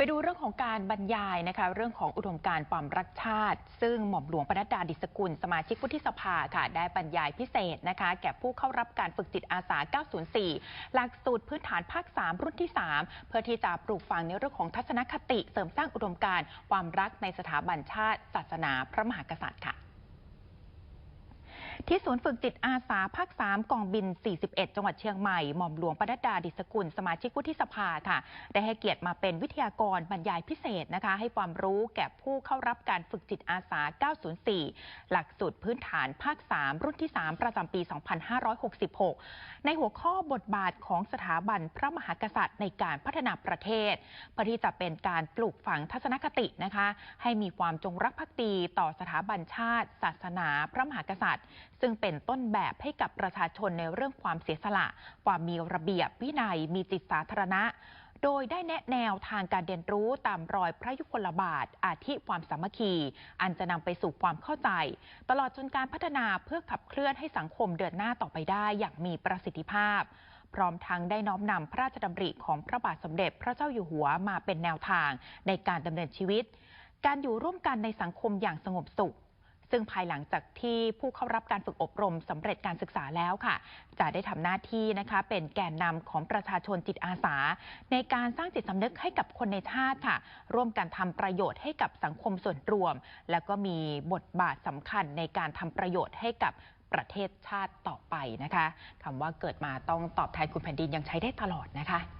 ไปดูเรื่องของการบรรยายนะคะ เรื่องของอุดมการความรักชาติ ซึ่งหม่อมหลวงปนัดดาดิสกุล สมาชิกวุฒิสภาค่ะ ได้บรรยายพิเศษนะคะ แก่ผู้เข้ารับการฝึกจิตอาสา 904 หลักสูตรพื้นฐานภาค 3 รุ่นที่ 3 เพื่อที่จะปลูกฝังในเรื่องของทัศนคติ เสริมสร้างอุดมการความรักในสถาบันชาติ ศาสนาพระมหากษัตริย์ค่ะ ที่ศูนย์ฝึกจิตอาสาภาค 3 กองบิน 41 จังหวัดเชียงใหม่ หม่อมหลวงปนัดดาดิสกุล สมาชิกวุฒิสภาค่ะ ได้ให้เกียรติมาเป็นวิทยากรบรรยายพิเศษนะคะ ให้ความรู้แก่ผู้เข้ารับการฝึกจิตอาสา 904 หลักสูตรพื้นฐานภาค 3 รุ่นที่ 3 ประจำปี 2566 ในหัวข้อบทบาทของสถาบันพระมหากษัตริย์ในการพัฒนาประเทศเพื่อที่จะเป็นการปลูกฝังทัศนคตินะคะ ให้มีความจงรักภักดีต่อสถาบันชาติ ศาสนา พระมหากษัตริย์ซึ่งเป็นต้นแบบให้กับประชาชนในเรื่องความเสียสละ ความมีระเบียบวินัยมีจิตสาธารณะ โดยได้แนะแนวทางการเรียนรู้ตามรอยพระยุคลบาท อาทิความสามัคคี อันจะนำไปสู่ความเข้าใจ ตลอดจนการพัฒนาเพื่อขับเคลื่อนให้สังคมเดินหน้าต่อไปได้อย่างมีประสิทธิภาพพร้อมทั้งได้น้อมนำพระราชดำริของพระบาทสมเด็จพระเจ้าอยู่หัวมาเป็นแนวทางในการดำเนินชีวิต การอยู่ร่วมกันในสังคมอย่างสงบสุข ซึ่งภายหลังจากที่ผู้เข้ารับการฝึกอบรมสำเร็จการศึกษาแล้วค่ะ จะได้ทำหน้าที่นะคะเป็นแกนนำของประชาชนจิตอาสา ในการสร้างจิตสำนึกให้กับคนในชาติค่ะ ร่วมกันทำประโยชน์ให้กับสังคมส่วนรวม แล้วก็มีบทบาทสำคัญในการทำประโยชน์ให้กับประเทศชาติต่อไปนะคะคำว่าเกิดมาต้องตอบแทนคุณแผ่นดินยังใช้ได้ตลอดนะคะ